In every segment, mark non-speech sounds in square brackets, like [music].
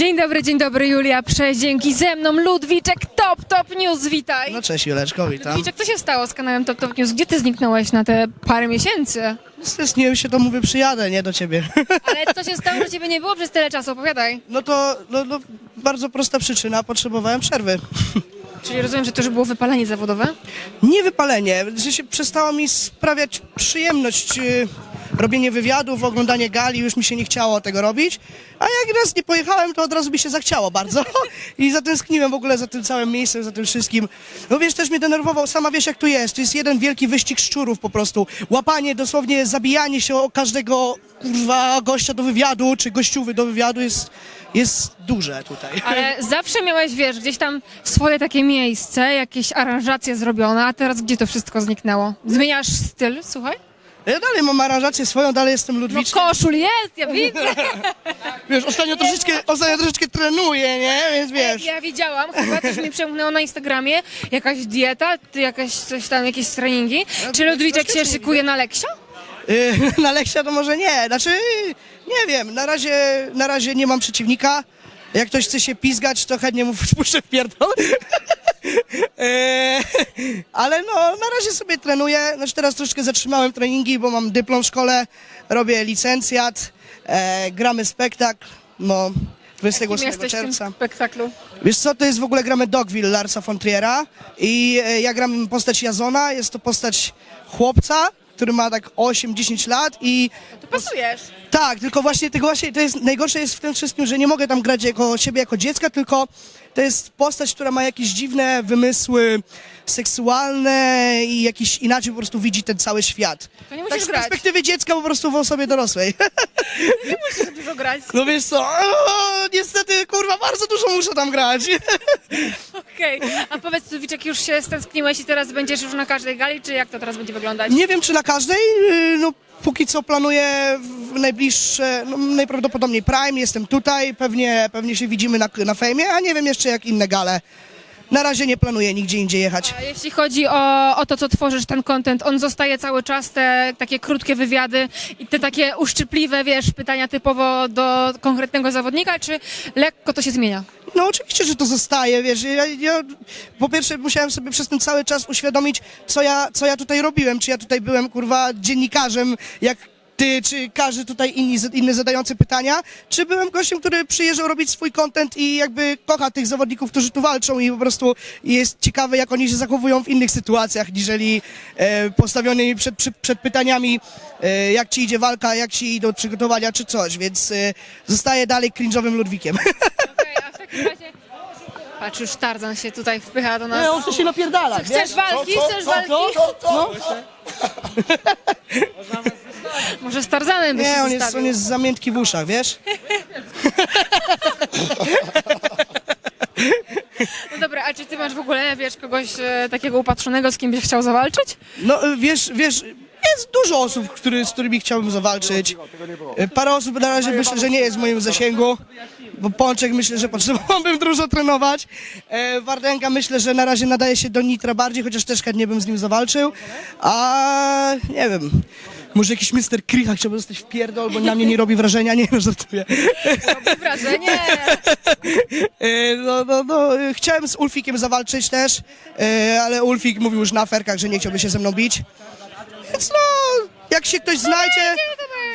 Dzień dobry, dzień dobry, Julia Przeździęki. Ze mną Ludwiczek, Top Top News, witaj. No cześć Juleczko, witam. Ludwiczek, co się stało z kanałem Top Top News? Gdzie ty zniknąłeś na te parę miesięcy? Stresniłem się, to mówię, przyjadę, nie do ciebie. [laughs] Ale co się stało, że ciebie nie było przez tyle czasu? Opowiadaj. No to no, no, bardzo prosta przyczyna, potrzebowałem przerwy. [laughs] Czyli rozumiem, że to już było wypalenie zawodowe? Nie wypalenie, że się przestało mi sprawiać przyjemność y, robienie wywiadów, oglądanie gali, już mi się nie chciało tego robić. A jak raz nie pojechałem, to od razu mi się zachciało bardzo. [laughs] I zatęskniłem w ogóle za tym całym miejscem, za tym wszystkim. No wiesz, też mnie denerwował, sama wiesz jak to jest. To jest jeden wielki wyścig szczurów po prostu. Łapanie, dosłownie zabijanie się o każdego kurwa gościa do wywiadu, czy gościuwy do wywiadu jest, jest duże tutaj. [laughs] Ale zawsze miałeś, wiesz, gdzieś tam swoje takie miejsce, jakieś aranżacje zrobione, a teraz gdzie to wszystko zniknęło? Zmieniasz styl, słuchaj? Ja dalej mam aranżację swoją, dalej jestem No Ludwiczkiem. koszul jest, ja widzę. [laughs] Wiesz, ostatnio troszeczkę, ostatnio troszeczkę trenuję, nie? Więc wiesz. Ja widziałam, chyba coś mi przemknęło na Instagramie, jakaś dieta, ty jakaś coś tam, jakieś treningi. Czy Ludwiczek się szykuje na Leksia? Y, [laughs] Na Leksia to może nie, znaczy nie wiem, na razie, na razie nie mam przeciwnika. Jak ktoś chce się pizgać, to chętnie mu [laughs] spuszczę w pierdol. E, Ale no, na razie sobie trenuję. Znaczy teraz troszeczkę zatrzymałem treningi, bo mam dyplom w szkole, robię licencjat, e, gramy spektakl, no, Kim 28 jesteś w tym czerwca. spektaklu? Wiesz co, to jest w ogóle gramy Dogville Larsa von Triera i e, ja gram postać Jazona, jest to postać chłopca, który ma tak 8-10 lat i To pasujesz. tak, tylko właśnie tego właśnie to jest najgorsze jest w tym wszystkim, że nie mogę tam grać jako siebie jako dziecka, tylko to jest postać, która ma jakieś dziwne wymysły seksualne i jakiś inaczej po prostu widzi ten cały świat. To nie Tak musisz z grać. perspektywy dziecka po prostu w osobie dorosłej. [laughs] Nie musisz dużo grać. No wiesz co, o, [laughs] niestety kurwa bardzo dużo muszę tam grać. [laughs] Okej. A powiedz, Ludwiczek, już się stęskniłeś i teraz będziesz już na każdej gali, czy jak to teraz będzie wyglądać? Nie wiem, czy na każdej, yy, no póki co planuję w najbliższe, no, najprawdopodobniej Prime, jestem tutaj, pewnie, pewnie się widzimy na, na fejmie, a nie wiem jeszcze jak inne gale. Na razie nie planuję nigdzie indziej jechać. A jeśli chodzi o, o to, co tworzysz, ten content, on zostaje cały czas, te takie krótkie wywiady i te takie uszczypliwe, wiesz, pytania typowo do konkretnego zawodnika, czy lekko to się zmienia? No oczywiście, że to zostaje, wiesz, ja, ja po pierwsze musiałem sobie przez ten cały czas uświadomić, co ja, co ja tutaj robiłem, czy ja tutaj byłem, kurwa, dziennikarzem, jak ty, czy każdy tutaj inni, inny zadający pytania, czy byłem gościem, który przyjeżdżał robić swój content i jakby kocha tych zawodników, którzy tu walczą i po prostu jest ciekawy, jak oni się zachowują w innych sytuacjach, niżeli e, postawionymi przed, przed, przed pytaniami, e, jak ci idzie walka, jak ci idą przygotowania, czy coś, więc e, zostaję dalej cringe'owym Ludwikiem. [laughs] Okej, a w takim razie... Patrz, już Tarzan się tutaj wpycha do nas. Nie, on chce się napierdalać, Chcesz walki? Chcesz walki? No. [laughs] Może z Tarzanem Nie, on jest, zostawił. on jest zamiętki w uszach, wiesz? No dobra, a czy ty masz w ogóle, wiesz, kogoś e, takiego upatrzonego, z kim byś chciał zawalczyć? No y, wiesz, wiesz, jest dużo osób, który, z którymi chciałbym zawalczyć. Y, Parę osób na razie myślę, że nie jest w moim zasięgu. Bo Pączek myślę, że potrzebowałbym dużo trenować. E, Wardenga myślę, że na razie nadaje się do Nitra bardziej, chociaż też chętnie bym z nim zawalczył. A nie wiem. Może jakiś Mr. Kricha chciałby dostać w pierdol, bo na mnie nie robi wrażenia, nie no, żartuję. Robi wrażenie. [laughs] E, No, no, no, e, chciałem z Ulfikiem zawalczyć też, e, ale Ulfik mówił już na ferkach, że nie chciałby się ze mną bić. Więc no, jak się ktoś znajdzie,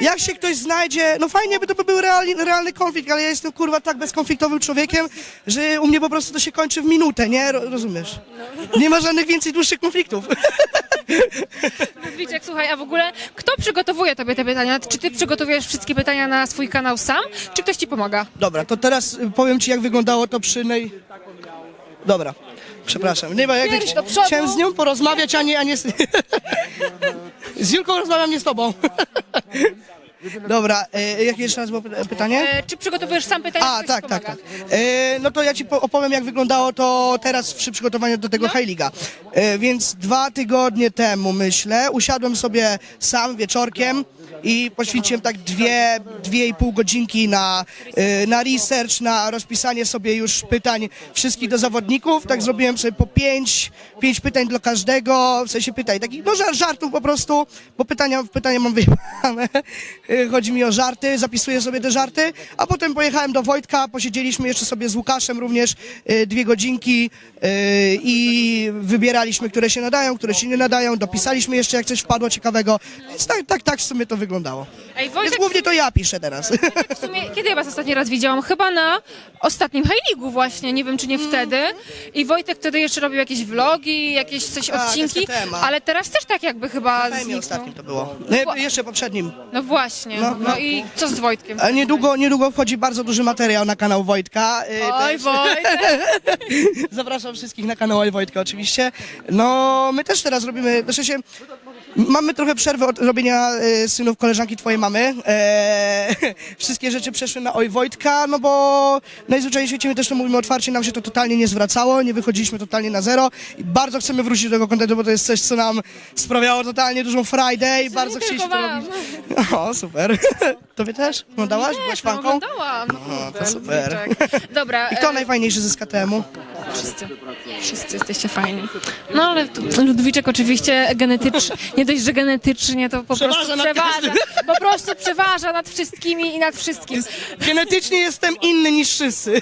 jak się ktoś znajdzie, no fajnie by to by był realny, realny konflikt, ale ja jestem kurwa tak bezkonfliktowym człowiekiem, że u mnie po prostu to się kończy w minutę, nie? Ro- Rozumiesz? Nie ma żadnych więcej dłuższych konfliktów. [laughs] [laughs] Ludwiczek, słuchaj, a w ogóle kto przygotowuje tobie te pytania? Czy ty przygotowujesz wszystkie pytania na swój kanał sam, czy ktoś ci pomaga? Dobra, to teraz y, powiem ci, jak wyglądało to przy nej... Dobra, przepraszam. Nie ma jak... Pierś do przodu. Chciałem z nią porozmawiać, a nie... A nie... z- [laughs] z Julką rozmawiam, nie z tobą. [laughs] Dobra, e, jakie jeszcze raz było py- pytanie? E, czy przygotowujesz sam pytania, A, czy ktoś tak, tak, pomaga? tak. E, no to ja ci po- opowiem, jak wyglądało to teraz przy przygotowaniu do tego High Liga. E, więc dwa tygodnie temu, myślę, usiadłem sobie sam wieczorkiem i poświęciłem tak dwie, dwie i pół godzinki na, y, na research, na rozpisanie sobie już pytań wszystkich do zawodników. Tak zrobiłem sobie po pięć, pięć pytań dla każdego, w sensie pytań takich, no żar- żartów po prostu, bo pytania, pytania mam wyjebane. Y, Chodzi mi o żarty, zapisuję sobie te żarty, a potem pojechałem do Wojtka, posiedzieliśmy jeszcze sobie z Łukaszem również y, dwie godzinki y, i wybieraliśmy, które się nadają, które się nie nadają, dopisaliśmy jeszcze jak coś wpadło ciekawego, więc tak, tak, tak w sumie to wyglądało. Ej, Więc Wojtek, głównie to ja piszę teraz. w sumie, kiedy ja was ostatni raz widziałam? Chyba na ostatnim High właśnie, nie wiem czy nie wtedy. I Wojtek wtedy jeszcze robił jakieś vlogi, jakieś coś Tak, odcinki, ale teraz też tak jakby chyba zniknął. ostatnim to było. Nie, jeszcze poprzednim. No właśnie, no, No, no. i co z Wojtkiem? A niedługo, niedługo wchodzi bardzo duży materiał na kanał Wojtka. To Oj Wojtek! [laughs] Zapraszam wszystkich na kanał Wojtka oczywiście. No, my też teraz robimy, znaczy się, mamy trochę przerwę od robienia e, synów koleżanki twojej mamy. E, [laughs] wszystkie rzeczy przeszły na Oj Wojtka, no bo najzwyczajniej w świecie my też to mówimy otwarcie, nam się to totalnie nie zwracało, nie wychodziliśmy totalnie na zero i bardzo chcemy wrócić do tego kontentu, bo to jest coś, co nam sprawiało totalnie dużą frajdę i bardzo chcieliśmy to robić. [laughs] O, super. [laughs] Tobie też? Oglądałaś? Byłaś No, fanką? oglądałam. No, to super. Dobra, I kto e, najfajniejszy z SKTM-u? Wszyscy. Wszyscy jesteście fajni. No ale tu- Ludwiczek oczywiście genetycznie, nie dość, że genetycznie to po Przeważa prostu nad przeważa. Po prostu przeważa nad wszystkimi i nad wszystkim. Genetycznie jestem inny niż wszyscy.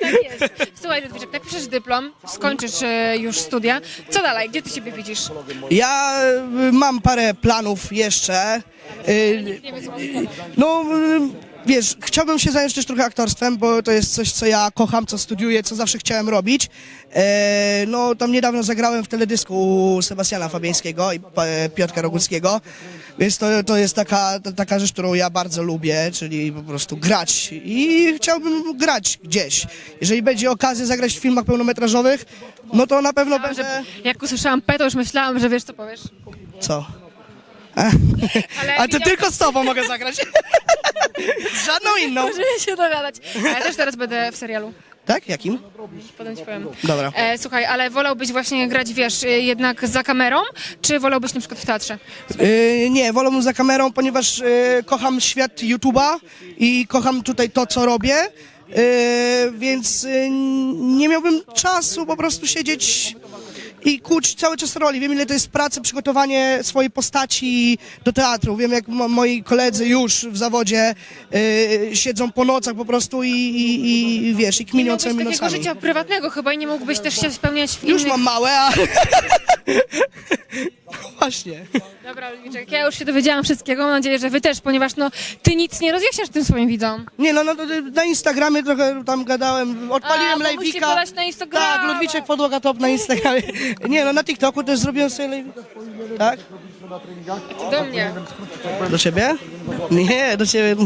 Tak jest. Słuchaj Ludwiczek, napiszesz dyplom, skończysz e, już studia. Co dalej? Gdzie ty siebie widzisz? Ja y, mam parę planów jeszcze. Y, masz No, y, wiesz, chciałbym się zająć też trochę aktorstwem, bo to jest coś, co ja kocham, co studiuję, co zawsze chciałem robić. E, No, tam niedawno zagrałem w teledysku u Sebastiana Fabiańskiego i Pa- Piotra Roguckiego, więc to, to jest taka, to, taka rzecz, którą ja bardzo lubię, czyli po prostu grać i chciałbym grać gdzieś. Jeżeli będzie okazja zagrać w filmach pełnometrażowych, no to na pewno będę... jak usłyszałam P, to już myślałam, że wiesz, co powiesz. Co? Ale [laughs] A to widziałam- tylko z tobą mogę zagrać. [laughs] Z [laughs] żadną inną. Możemy się dogadać. Ja też teraz będę w serialu. Tak? Jakim? Potem ci powiem. Dobra. E, słuchaj, ale wolałbyś właśnie grać, wiesz, e, jednak za kamerą, czy wolałbyś na przykład w teatrze? Yy, nie, wolę za kamerą, ponieważ yy, kocham świat YouTube'a i kocham tutaj to, co robię. Yy, więc yy, nie miałbym czasu po prostu siedzieć i kuć cały czas roli. Wiem, ile to jest pracy, przygotowanie swojej postaci do teatru. Wiem, jak mo- moi koledzy już w zawodzie yy, siedzą po nocach po prostu i, i, i wiesz, i kminią całymi takiego nocami. życia prywatnego chyba i nie mógłbyś też się spełniać w Już innych... mam małe, a... [laughs] Właśnie. Dobra, Ludwiczek, ja już się dowiedziałam wszystkiego, mam nadzieję, że wy też, ponieważ no, ty nic nie rozjaśniasz tym swoim widzom. Nie no, no na Instagramie trochę tam gadałem, odpaliłem bo musicie live'ika. podać na Instagrama. Tak, Ludwiczek Podłoga Top na Instagramie. Nie no, na TikToku też zrobiłem sobie live. Tak? Do mnie. Do ciebie? Nie, do ciebie.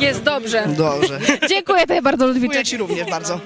Jest dobrze. Dobrze. Dziękuję tobie bardzo, Dziękuję Ludwiczek. ci również bardzo.